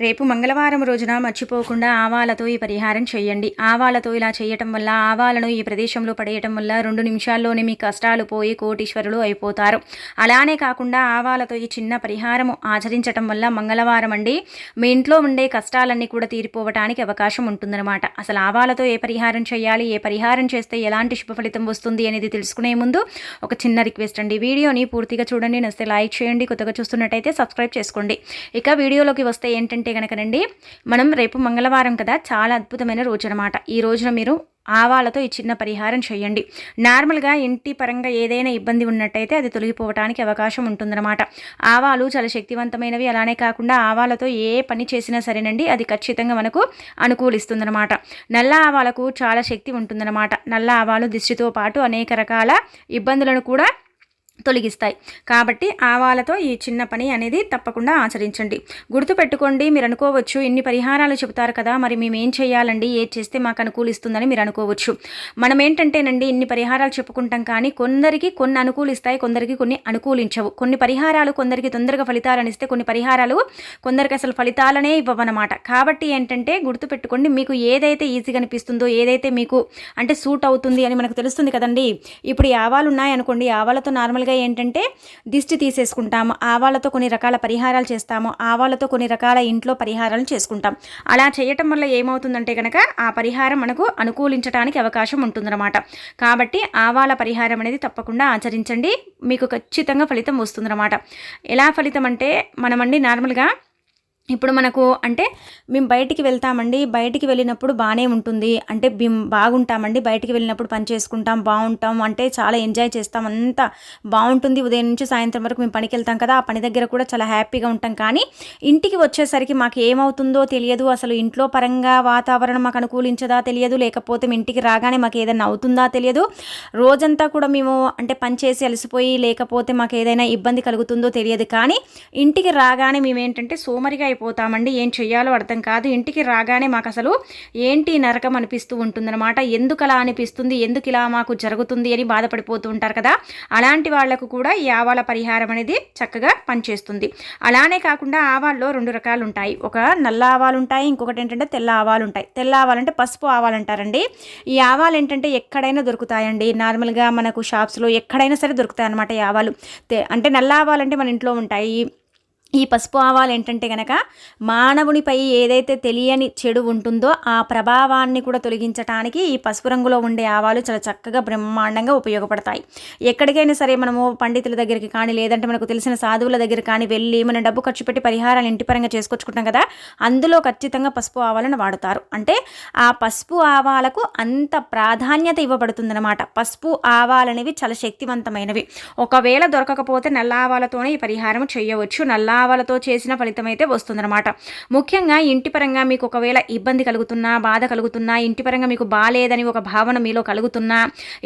రేపు మంగళవారం రోజున మర్చిపోకుండా ఆవాలతో ఈ పరిహారం చేయండి. ఆవాలతో ఇలా చేయటం వల్ల ఆవాలను ఈ ప్రదేశంలో పడేయటం వల్ల రెండు నిమిషాల్లోనే మీ కష్టాలు పోయి కోటీశ్వరులు అయిపోతారు. అలానే కాకుండా ఆవాలతో ఈ చిన్న పరిహారము ఆచరించటం వల్ల మంగళవారం అండి మీ ఇంట్లో ఉండే కష్టాలన్నీ కూడా తీరిపోవటానికి అవకాశం ఉంటుందన్నమాట. అసలు ఆవాలతో ఏ పరిహారం చేయాలి ఏ పరిహారం చేస్తే ఎలాంటి శుభ ఫలితం వస్తుంది అనేది తెలుసుకునే ముందు ఒక చిన్న రిక్వెస్ట్ అండి. వీడియోని పూర్తిగా చూడండి నస్తే లైక్ చేయండి కొత్తగా చూస్తున్నట్టయితే సబ్స్క్రైబ్ చేసుకోండి. ఇక వీడియోలోకి వస్తే ఏంటంటే కనుకనండి మనం రేపు మంగళవారం కదా చాలా అద్భుతమైన రోజు అనమాట ఈ రోజున మీరు ఆవాలతో ఈ చిన్న పరిహారం చేయండి. నార్మల్గా ఇంటి పరంగా ఏదైనా ఇబ్బంది ఉన్నట్టయితే అది తొలగిపోవడానికి అవకాశం ఉంటుందన్నమాట. ఆవాలు చాలా శక్తివంతమైనవి. అలానే కాకుండా ఆవాలతో ఏ పని చేసినా సరేనండి అది ఖచ్చితంగా మనకు అనుకూలిస్తుందన్నమాట. నల్ల ఆవాలకు చాలా శక్తి ఉంటుందన్నమాట. నల్ల ఆవాలు దిష్టితో పాటు అనేక రకాల ఇబ్బందులను కూడా తొలగిస్తాయి. కాబట్టి ఆవాలతో ఈ చిన్న పని అనేది తప్పకుండా ఆచరించండి. గుర్తుపెట్టుకోండి మీరు అనుకోవచ్చు ఇన్ని పరిహారాలు చెబుతారు కదా మరి మేము ఏం చేయాలండి ఏది చేస్తే మాకు అనుకూలిస్తుందని మీరు అనుకోవచ్చు మనం ఏంటంటేనండి ఇన్ని పరిహారాలు చెప్పుకుంటాం కానీ కొందరికి కొన్ని అనుకూలిస్తాయి కొందరికి కొన్ని అనుకూలించవు. కొన్ని పరిహారాలు కొందరికి తొందరగా ఫలితాలను ఇస్తే కొన్ని పరిహారాలు కొందరికి అసలు ఫలితాలనే ఇవ్వవన్నమాట. కాబట్టి ఏంటంటే గుర్తుపెట్టుకోండి మీకు ఏదైతే ఈజీగా అనిపిస్తుందో ఏదైతే మీకు అంటే సూట్ అవుతుంది అని మనకు తెలుస్తుంది కదండి. ఇప్పుడు ఈ ఆవాలు ఉన్నాయనుకోండి ఆవాలతో నార్మల్గా ఏంటంటే దిష్టి తీసేసుకుంటాము ఆవాలతో కొన్ని రకాల పరిహారాలు చేస్తాము ఆవాలతో కొన్ని రకాల ఇంట్లో పరిహారాలు చేసుకుంటాం. అలా చేయటం వల్ల ఏమవుతుందంటే కనుక ఆ పరిహారం మనకు అనుకూలించడానికి అవకాశం ఉంటుందన్నమాట. కాబట్టి ఆవాల పరిహారం అనేది తప్పకుండా ఆచరించండి మీకు ఖచ్చితంగా ఫలితం వస్తుందన్నమాట. ఎలా ఫలితం అంటే మనమండి నార్మల్గా ఇప్పుడు మనకు అంటే మేము బయటికి వెళ్తామండి బయటికి వెళ్ళినప్పుడు బాగానే ఉంటుంది. అంటే మేము బాగుంటామండి బయటికి వెళ్ళినప్పుడు పని చేసుకుంటాం బాగుంటాం అంటే చాలా ఎంజాయ్ చేస్తాం. అంతా బాగుంటుంది. ఉదయం నుంచి సాయంత్రం వరకు మేము పనికి వెళ్తాం కదా ఆ పని దగ్గర కూడా చాలా హ్యాపీగా ఉంటాం. కానీ ఇంటికి వచ్చేసరికి మాకు ఏమవుతుందో తెలియదు. అసలు ఇంట్లో పరంగా వాతావరణం మాకు అనుకూలించదా తెలియదు. లేకపోతే మేము ఇంటికి రాగానే మాకు ఏదైనా అవుతుందా తెలియదు. రోజంతా కూడా మేము అంటే పని చేసి అలసిపోయి లేకపోతే మాకు ఏదైనా ఇబ్బంది కలుగుతుందో తెలియదు. కానీ ఇంటికి రాగానే మేము ఏంటంటే సోమరిగా అయిపోతామండి ఏం చెయ్యాలో అర్థం కాదు. ఇంటికి రాగానే మాకు అసలు ఏంటి నరకం అనిపిస్తూ ఉంటుందన్నమాట. ఎందుకు అలా అనిపిస్తుంది? ఎందుకు ఇలా మాకు జరుగుతుంది అని బాధపడిపోతూ ఉంటారు కదా. అలాంటి వాళ్ళకు కూడా ఈ ఆవాల పరిహారం అనేది చక్కగా పనిచేస్తుంది. అలానే కాకుండా ఆవాల్లో రెండు రకాలు ఉంటాయి ఒక నల్ల ఆవాలు ఉంటాయి ఇంకొకటి ఏంటంటే తెల్ల ఆవాలు ఉంటాయి తెల్ల ఆవాలంటే పసుపు ఆవాలు అంటారండి ఈ ఆవాలు ఏంటంటే ఎక్కడైనా దొరుకుతాయండి. నార్మల్గా మనకు షాప్స్లో ఎక్కడైనా సరే దొరుకుతాయి అనమాట ఈ ఆవాలు. అంటే నల్ల ఆవాలంటే మన ఇంట్లో ఉంటాయి. ఈ పసుపు ఆవాలు ఏంటంటే కనుక మానవునిపై ఏదైతే తెలియని చెడు ఉంటుందో ఆ ప్రభావాన్ని కూడా తొలగించడానికి ఈ పసుపు రంగులో ఉండే ఆవాలు చాలా చక్కగా బ్రహ్మాండంగా ఉపయోగపడతాయి. ఎక్కడికైనా సరే మనము పండితుల దగ్గరికి కానీ లేదంటే మనకు తెలిసిన సాధువుల దగ్గర కానీ వెళ్ళి మనం డబ్బు ఖర్చు పెట్టి పరిహారాలు ఇంటి పరంగా చేసుకొచ్చుకుంటాం కదా అందులో ఖచ్చితంగా పసుపు ఆవాలను వాడుతారు. అంటే ఆ పసుపు ఆవాలకు అంత ప్రాధాన్యత ఇవ్వబడుతుందన్నమాట. పసుపు ఆవాలనేవి చాలా శక్తివంతమైనవి. ఒకవేళ దొరకకపోతే నల్ల ఆవాలతోనే ఈ పరిహారం చేయవచ్చు. నల్ల భావాలతో చేసిన ఫలితం అయితే వస్తుందన్నమాట. ముఖ్యంగా ఇంటి పరంగా మీకు ఒకవేళ ఇబ్బంది కలుగుతున్నా బాధ కలుగుతున్నా ఇంటి పరంగా మీకు బాగాలేదని ఒక భావన మీలో కలుగుతున్నా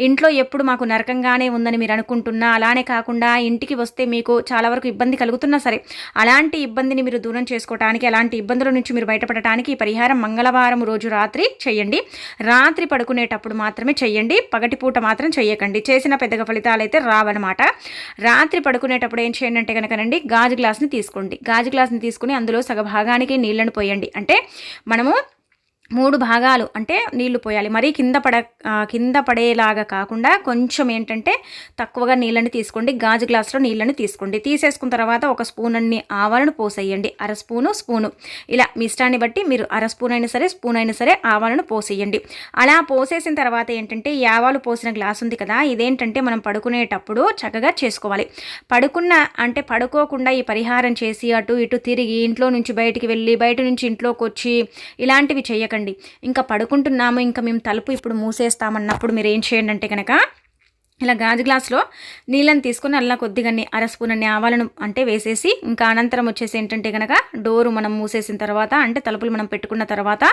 ఇంట్లో ఎప్పుడు మాకు నరకంగానే ఉందని మీరు అనుకుంటున్నా అలానే కాకుండా ఇంటికి వస్తే మీకు చాలా వరకు ఇబ్బంది కలుగుతున్నా సరే అలాంటి ఇబ్బందిని మీరు దూరం చేసుకోవడానికి అలాంటి ఇబ్బందుల నుంచి మీరు బయటపడటానికి ఈ పరిహారం మంగళవారం రోజు రాత్రి చేయండి రాత్రి పడుకునేటప్పుడు మాత్రమే చేయండి పగటిపూట మాత్రం చేయకండి చేసిన పెద్దగా ఫలితాలు అయితే రావన్నమాట. రాత్రి పడుకునేటప్పుడు ఏం చేయండి అంటే కనుకనండి గాజు గ్లాస్ని తీసుకు తీసుకోండి. గాజు గ్లాస్ని తీసుకుని అందులో సగభాగానికి నీళ్ళను పోయండి. అంటే మనము మూడు భాగాలు అంటే నీళ్ళు పోయాలి. మరీ కింద పడ కింద పడేలాగా కాకుండా కొంచెం ఏంటంటే తక్కువగా నీళ్ళని తీసుకోండి. గాజు గ్లాసులో నీళ్ళని తీసుకోండి. తీసేసుకున్న తర్వాత ఒక స్పూన్ అన్ని ఆవాలను పోసేయండి. అర స్పూను స్పూను. ఇలా మీ ఇష్టాన్ని బట్టి మీరు అర స్పూన్ అయినా సరే స్పూన్ అయినా సరే ఆవాలను పోసేయండి. అలా పోసేసిన తర్వాత ఏంటంటే ఈ ఆవాలు పోసిన గ్లాస్ ఉంది కదా ఇదేంటంటే మనం పడుకునేటప్పుడు చక్కగా చేసుకోవాలి. పడుకున్న అంటే పడుకోకుండా ఈ పరిహారం చేసి అటు ఇటు తిరిగి ఇంట్లో నుంచి బయటికి వెళ్ళి బయట నుంచి ఇంట్లోకి వచ్చి ఇలాంటివి చేయకండి. చేయకండి ఇంకా పడుకుంటున్నాము ఇంకా మేము తలుపు ఇప్పుడు మూసేస్తామన్నప్పుడు మీరు ఏం చేయండి అంటే కనుక ఇలా గాజు గ్లాస్లో నీళ్ళని తీసుకొని అలా కొద్దిగా అర స్పూన్ అన్ని ఆవాలను అంటే వేసేసి ఇంకా అనంతరం వచ్చేసి ఏంటంటే కనుక డోరు మనం మూసేసిన తర్వాత అంటే తలుపులు మనం పెట్టుకున్న తర్వాత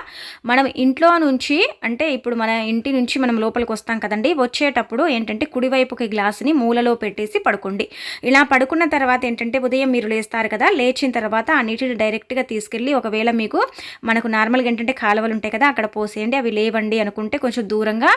మనం ఇంట్లో నుంచి అంటే ఇప్పుడు మన ఇంటి నుంచి మనం లోపలికి వస్తాం కదండి వచ్చేటప్పుడు ఏంటంటే కుడివైపుకి గ్లాసుని మూలలో పెట్టేసి పడుకోండి. ఇలా పడుకున్న తర్వాత ఏంటంటే ఉదయం మీరు లేస్తారు కదా లేచిన తర్వాత ఆ నీటిని డైరెక్ట్గా తీసుకెళ్ళి ఒకవేళ మీకు మనకు నార్మల్గా ఏంటంటే కాలువలు ఉంటాయి కదా అక్కడ పోసేయండి అవి లేవండి అనుకుంటే కొంచెం దూరంగా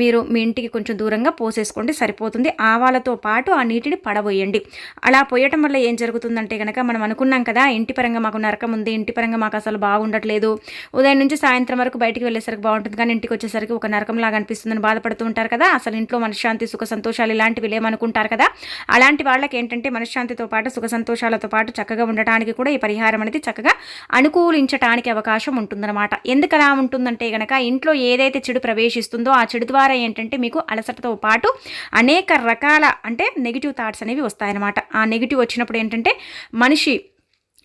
మీరు మీ ఇంటికి కొంచెం దూరంగా పోసేసుకోండి. చేసుకోండి సరిపోతుంది. ఆవాలతో పాటు ఆ నీటిని పడబోయండి అలా పోయటం వల్ల ఏం జరుగుతుందంటే కనుక మనం అనుకున్నాం కదా ఇంటి పరంగా మాకు నరకం ఉంది ఇంటి పరంగా మాకు అసలు బాగుండట్లేదు. ఉదయం నుంచి సాయంత్రం వరకు బయటికి వెళ్ళేసరికి బాగుంటుంది. కానీ ఇంటికి వచ్చేసరికి ఒక నరకం లాగా అనిపిస్తుందని బాధపడుతూ ఉంటారు కదా. అసలు ఇంట్లో మనశ్శాంతి సుఖ సంతోషాలు ఇలాంటివి లేమనుకుంటారు కదా. అలాంటి వాళ్ళకి ఏంటంటే మనశ్శాంతితో పాటు సుఖ సంతోషాలతో పాటు చక్కగా ఉండటానికి కూడా ఈ పరిహారం అనేది చక్కగా అనుకూలించడానికి అవకాశం ఉంటుందన్నమాట. ఎందుకు అలా ఉంటుందంటే కనుక ఇంట్లో ఏదైతే చెడు ప్రవేశిస్తుందో ఆ చెడు ద్వారా ఏంటంటే మీకు అలసటతో పాటు అనేక రకాల అంటే నెగిటివ్ థాట్స్ అనేవి వస్తాయన్నమాట. ఆ నెగిటివ్ వచ్చినప్పుడు ఏంటంటే మనిషి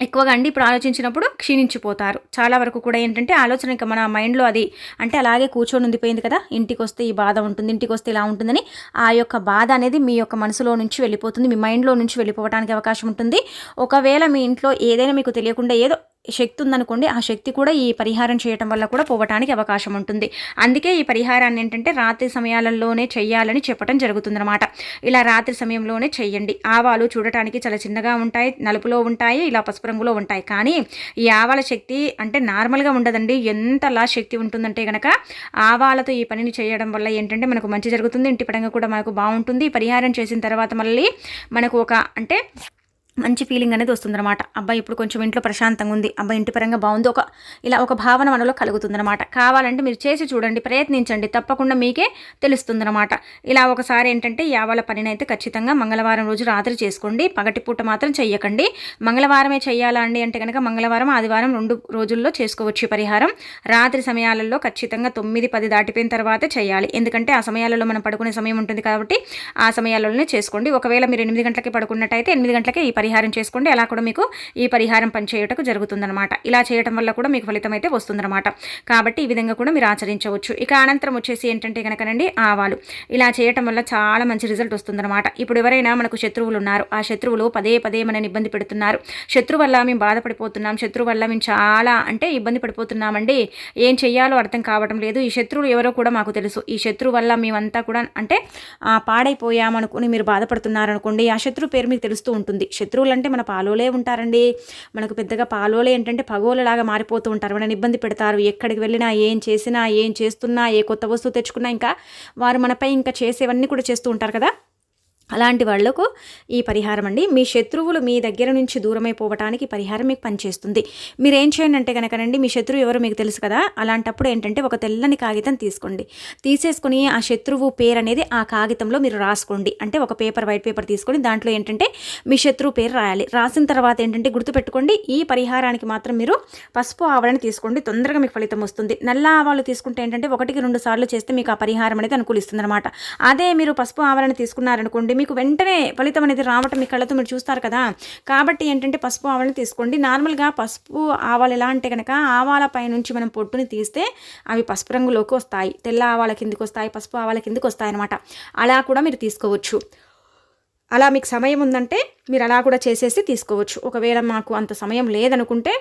ఎక్కువగా అండి ఇప్పుడు ఆలోచించినప్పుడు క్షీణించిపోతారు. చాలా వరకు కూడా ఏంటంటే ఆలోచన ఇంకా మన మైండ్లో అది అంటే అలాగే కూర్చొని ఉండిపోయింది కదా. ఇంటికి వస్తే ఈ బాధ ఉంటుంది ఇంటికి వస్తే ఇలా ఉంటుందని ఆ యొక్క బాధ అనేది మీ యొక్క మనసులో నుంచి వెళ్ళిపోతుంది మీ మైండ్లో నుంచి వెళ్ళిపోవడానికి అవకాశం ఉంటుంది. ఒకవేళ మీ ఇంట్లో ఏదైనా మీకు తెలియకుండా ఏదో శక్తి ఉందనుకోండి ఆ శక్తి కూడా ఈ పరిహారం చేయటం వల్ల కూడా పోవటానికి అవకాశం ఉంటుంది. అందుకే ఈ పరిహారాన్ని ఏంటంటే రాత్రి సమయాలలోనే చేయాలని చెప్పడం జరుగుతుందన్నమాట. ఇలా రాత్రి సమయంలోనే చేయండి ఆవాలు చూడటానికి చాలా చిన్నగా ఉంటాయి నలుపులో ఉంటాయి ఇలా పసుపు రంగులో ఉంటాయి. కానీ ఈ ఆవాల శక్తి అంటే నార్మల్గా ఉండదండి. ఎంతలా శక్తి ఉంటుందంటే కనుక ఆవాలతో ఈ పనిని చేయడం వల్ల ఏంటంటే మనకు మంచి జరుగుతుంది ఇంటి పడంగా కూడా మనకు బాగుంటుంది. పరిహారం చేసిన తర్వాత మళ్ళీ మనకు ఒక అంటే మంచి ఫీలింగ్ అనేది వస్తుందన్నమాట. అబ్బాయి ఇప్పుడు కొంచెం ఇంట్లో ప్రశాంతంగా ఉంది. అబ్బాయి ఇంటి పరంగా బాగుంది. ఒక ఇలా ఒక భావన మనలో కలుగుతుందన్నమాట. కావాలంటే మీరు చేసి చూడండి ప్రయత్నించండి. తప్పకుండా మీకే తెలుస్తుందన్నమాట. ఇలా ఒకసారి ఏంటంటే యావాల పనిని అయితే ఖచ్చితంగా మంగళవారం రోజు రాత్రి చేసుకోండి. పగటిపూట మాత్రం చెయ్యకండి. మంగళవారమే చెయ్యాలా అండి అంటే కనుక మంగళవారం ఆదివారం రెండు రోజుల్లో చేసుకోవచ్చు పరిహారం. రాత్రి సమయాలలో ఖచ్చితంగా తొమ్మిది పది దాటిపోయిన తర్వాతే చేయాలి ఎందుకంటే ఆ సమయాలలో మనం పడుకునే సమయం ఉంటుంది కాబట్టి ఆ సమయాలలోనే చేసుకోండి. ఒకవేళ మీరు ఎనిమిది గంటలకి పడుకున్నట్టయితే ఎనిమిది గంటలకే ఈ పరిహారం చేసుకోండి. అలా కూడా మీకు ఈ పరిహారం పనిచేయటకు జరుగుతుందనమాట ఇలా చేయటం వల్ల కూడా మీకు ఫలితం అయితే వస్తుందన్నమాట. కాబట్టి ఈ విధంగా కూడా మీరు ఆచరించవచ్చు. ఇక అనంతరం వచ్చేసి ఏంటంటే కనుకనండి ఆవాలు. ఇలా చేయటం వల్ల చాలా మంచి రిజల్ట్ వస్తుందన్నమాట. ఇప్పుడు ఎవరైనా మనకు శత్రువులు ఉన్నారు. ఆ శత్రువులు పదే పదే మనని ఇబ్బంది పెడుతున్నారు. శత్రు వల్ల మేము బాధపడిపోతున్నాం. శత్రువు వల్ల మేము చాలా అంటే ఇబ్బంది పడిపోతున్నామండి. ఏం చెయ్యాలో అర్థం కావటం లేదు. ఈ శత్రువులు ఎవరో కూడా మాకు తెలుసు. ఈ శత్రువు వల్ల మేమంతా కూడా అంటే పాడైపోయామనుకుని మీరు బాధపడుతున్నారనుకోండి. ఆ శత్రువు పేరు మీకు తెలుస్తూ ఉంటుంది. శత్రు శత్రువులు అంటే మన పాలోలే ఉంటారండి. మనకు పెద్దగా పాలోలే ఏంటంటే పగోలలాగా మారిపోతూ ఉంటారు. మనని ఇబ్బంది పెడతారు. ఎక్కడికి వెళ్ళినా ఏం చేసినా ఏం చేస్తున్నా ఏ కొత్త వస్తువు తెచ్చుకున్నా ఇంకా వారు మనపై ఇంకా చేసేవన్నీ కూడా చేస్తూ ఉంటారు కదా? అలాంటి వాళ్ళకు ఈ పరిహారం అండి. మీ శత్రువులు మీ దగ్గర నుంచి దూరమైపోవటానికి పరిహారం మీకు పనిచేస్తుంది. మీరు ఏం చేయండి అంటే కనుకనండి మీ శత్రువు ఎవరో మీకు తెలుసు కదా అలాంటప్పుడు ఏంటంటే ఒక తెల్లని కాగితం తీసుకోండి. తీసేసుకుని ఆ శత్రువు పేరు అనేది ఆ కాగితంలో మీరు రాసుకోండి. అంటే ఒక పేపర్ వైట్ పేపర్ తీసుకొని దాంట్లో ఏంటంటే మీ శత్రువు పేరు రాయాలి. రాసిన తర్వాత ఏంటంటే గుర్తుపెట్టుకోండి ఈ పరిహారానికి మాత్రం మీరు పసుపు ఆవలని తీసుకోండి. తొందరగా మీకు ఫలితం వస్తుంది. నల్ల ఆవాలు తీసుకుంటే ఏంటంటే ఒకటికి రెండు సార్లు చేస్తే మీకు ఆ పరిహారం అనేది అనుకూలిస్తుంది అనమాట అదే మీరు పసుపు ఆవలని తీసుకున్నారనుకోండి మీకు వెంటనే ఫలితం అనేది రావటం మీ కళ్ళతో మీరు చూస్తారు కదా. కాబట్టి ఏంటంటే పసుపు ఆవాలని తీసుకోండి. నార్మల్గా పసుపు ఆవాలు ఎలా అంటే కనుక ఆవాల పై నుంచి మనం పొట్టుని తీస్తే అవి పసుపు రంగులోకి వస్తాయి. తెల్ల ఆవాల కిందికి వస్తాయి పసుపు ఆవాల కిందికి వస్తాయి అనమాట అలా కూడా మీరు తీసుకోవచ్చు. అలా మీకు సమయం ఉందంటే మీరు అలా కూడా చేసేసి తీసుకోవచ్చు. ఒకవేళ మాకు అంత సమయం లేదనుకుంటే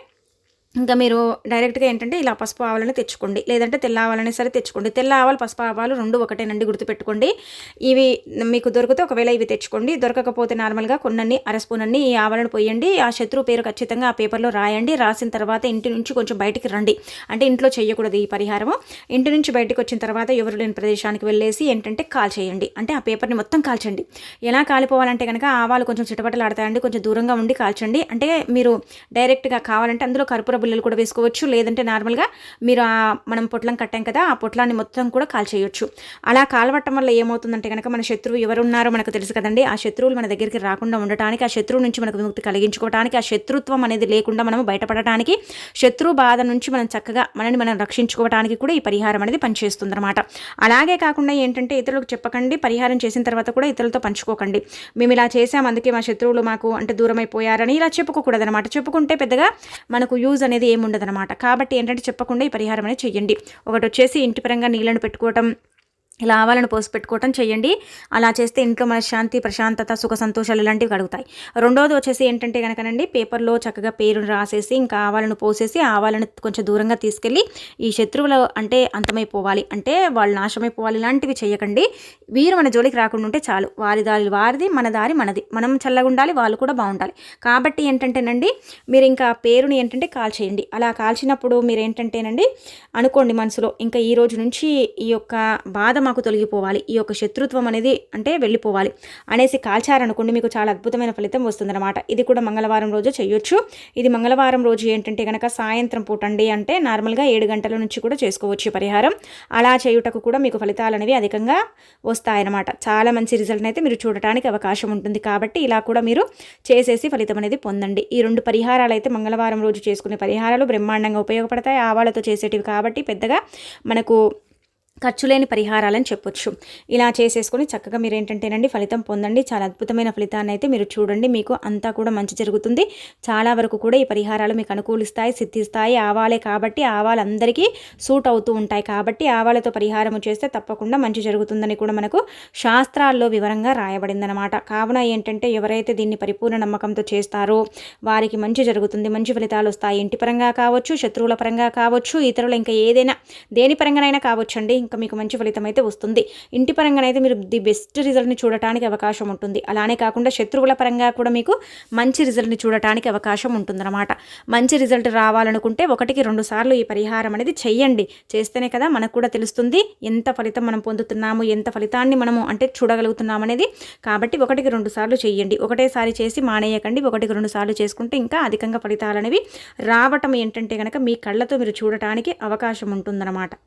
ఇంకా మీరు డైరెక్ట్గా ఏంటంటే ఇలా పసుపు ఆవాలని తెచ్చుకోండి. లేదంటే తెల్ల ఆవాలని సరే తెచ్చుకోండి. తెల్ల ఆవాలు పసుపు ఆవాలు రెండు ఒకటేనండి గుర్తుపెట్టుకోండి. ఇవి మీకు దొరికితే ఒకవేళ ఇవి తెచ్చుకోండి. దొరకకపోతే నార్మల్గా కొన్నన్ని అరస్పూనన్ని ఈ ఆవాలను పోయండి. ఆ శత్రువు పేరు ఖచ్చితంగా ఆ పేపర్లో రాయండి. రాసిన తర్వాత ఇంటి నుంచి కొంచెం బయటికి రండి. అంటే ఇంట్లో చేయకూడదు ఈ పరిహారం ఇంటి నుంచి బయటకు వచ్చిన తర్వాత ఎవరు లేని ప్రదేశానికి వెళ్ళేసి ఏంటంటే కాల్ చేయండి. అంటే ఆ పేపర్ని మొత్తం కాల్చండి. ఎలా కాలిపోవాలంటే కనుక ఆవాలు కొంచెం చిటపటలు ఆడతాయండి కొంచెం దూరంగా ఉండి కాల్చండి. అంటే మీరు డైరెక్ట్గా కావాలంటే అందులో కర్పూర బిళ్ళలు కూడా వేసుకోవచ్చు. లేదంటే నార్మల్గా మీరు మనం పొట్లం కట్టాం కదా ఆ పొట్లాన్ని మొత్తం కూడా కాల్ చేయొచ్చు అలా కాలవట్టం వల్ల ఏమవుతుందంటే కనుక మన శత్రువు ఎవరున్నారో మనకు తెలుసు కదండి. ఆ శత్రువులు మన దగ్గరికి రాకుండా ఉండటానికి ఆ శత్రువు నుంచి మనకు విముక్తి కలిగించుకోవడానికి ఆ శత్రుత్వం అనేది లేకుండా మనం బయటపడటానికి శత్రు బాధ నుంచి మనం చక్కగా మనని మనం రక్షించుకోవడానికి కూడా ఈ పరిహారం అనేది పనిచేస్తుందన్నమాట. అలాగే కాకుండా ఏంటంటే ఇతరులకు చెప్పకండి పరిహారం చేసిన తర్వాత కూడా ఇతరులతో పంచుకోకండి. మేము ఇలా చేసాం అందుకే మా శత్రువులు మాకు అంటే దూరం అయిపోయారని ఇలా చెప్పుకోకూడదనమాట చెప్పుకుంటే పెద్దగా మనకు యూజ్ అనేది ఏముండదనమాట కాబట్టి ఏంటంటే చెప్పకుండా ఈ పరిహారం అనేది చెయ్యండి. ఒకటి వచ్చేసి ఇంటి పరంగా నీళ్ళను పెట్టుకోవటం ఇలా ఆవాలను పోసి పెట్టుకోవటం చేయండి అలా చేస్తే ఇంట్లో మన శాంతి ప్రశాంతత సుఖ సంతోషాలు ఇలాంటివి కలుగుతాయి. రెండోది వచ్చేసి ఏంటంటే కనుకనండి పేపర్లో చక్కగా పేరును రాసేసి ఇంకా ఆవాలను పోసేసి ఆవాలను కొంచెం దూరంగా తీసుకెళ్ళి ఈ శత్రువులు అంటే అంతమైపోవాలి. అంటే వాళ్ళు నాశమైపోవాలి ఇలాంటివి చేయకండి వీరు మన జోలికి రాకుండా ఉంటే చాలు. వారి దారి వారిది మన దారి మనది. మనం చల్లగా ఉండాలి వాళ్ళు కూడా బాగుండాలి. కాబట్టి ఏంటంటేనండి మీరు ఇంకా పేరుని ఏంటంటే కాల్ చేయండి అలా కాల్చినప్పుడు మీరు ఏంటంటేనండి అనుకోండి మనసులో ఇంకా ఈ రోజు నుంచి ఈ యొక్క బాధ మాకు తొలగిపోవాలి. ఈ యొక్క శత్రుత్వం అనేది అంటే వెళ్ళిపోవాలి. అనేసి కాల్చారనుకోండి మీకు చాలా అద్భుతమైన ఫలితం వస్తుందన్నమాట. ఇది కూడా మంగళవారం రోజు చేయొచ్చు. ఇది మంగళవారం రోజు ఏంటంటే కనుక సాయంత్రం పూట అండి అంటే నార్మల్గా ఏడు గంటల నుంచి కూడా చేసుకోవచ్చు పరిహారం. అలా చేయుటకు కూడా మీకు ఫలితాలు అనేవి అధికంగా వస్తాయన్నమాట. చాలా మంచి రిజల్ట్ అయితే మీరు చూడటానికి అవకాశం ఉంటుంది. కాబట్టి ఇలా కూడా మీరు చేసేసి ఫలితం అనేది పొందండి. ఈ రెండు పరిహారాలు అయితే మంగళవారం రోజు చేసుకునే పరిహారాలు బ్రహ్మాండంగా ఉపయోగపడతాయి. ఆవాలతో చేసేటివి కాబట్టి పెద్దగా మనకు ఖర్చు లేని పరిహారాలని చెప్పొచ్చు. ఇలా చేసేసుకొని చక్కగా మీరు ఏంటంటేనండి ఫలితం పొందండి. చాలా అద్భుతమైన ఫలితాన్ని అయితే మీరు చూడండి. మీకు అంతా కూడా మంచి జరుగుతుంది. చాలా వరకు కూడా ఈ పరిహారాలు మీకు అనుకూలిస్తాయి సిద్ధిస్తాయి. ఆవాలే కాబట్టి ఆవాలందరికీ సూట్ అవుతూ ఉంటాయి. కాబట్టి ఆవాలతో పరిహారం చేస్తే తప్పకుండా మంచి జరుగుతుందని కూడా మనకు శాస్త్రాల్లో వివరంగా రాయబడిందనమాట కావున ఏంటంటే ఎవరైతే దీన్ని పరిపూర్ణ నమ్మకంతో చేస్తారో వారికి మంచి జరుగుతుంది. మంచి ఫలితాలు వస్తాయి. ఇంటి పరంగా కావచ్చు శత్రువుల పరంగా కావచ్చు ఇతరులు ఇంకా ఏదైనా దేని పరంగానైనా కావచ్చు అండి ఇంకా మీకు మంచి ఫలితం అయితే వస్తుంది. ఇంటి పరంగానైతే మీరు ది బెస్ట్ రిజల్ట్ని చూడటానికి అవకాశం ఉంటుంది. అలానే కాకుండా శత్రువుల పరంగా కూడా మీకు మంచి రిజల్ట్ని చూడటానికి అవకాశం ఉంటుందన్నమాట. మంచి రిజల్ట్ రావాలనుకుంటే ఒకటికి రెండు సార్లు ఈ పరిహారం అనేది చెయ్యండి. చేస్తేనే కదా మనకు కూడా తెలుస్తుంది ఎంత ఫలితం మనం పొందుతున్నాము ఎంత ఫలితాన్ని మనము అంటే చూడగలుగుతున్నామనేది. కాబట్టి ఒకటికి రెండు సార్లు చేయండి ఒకటేసారి చేసి మానేయకండి. ఒకటికి రెండు సార్లు చేసుకుంటే ఇంకా అధికంగా ఫలితాలు అనేవి రావటం ఏంటంటే కనుక మీ కళ్ళతో మీరు చూడటానికి అవకాశం ఉంటుందన్నమాట.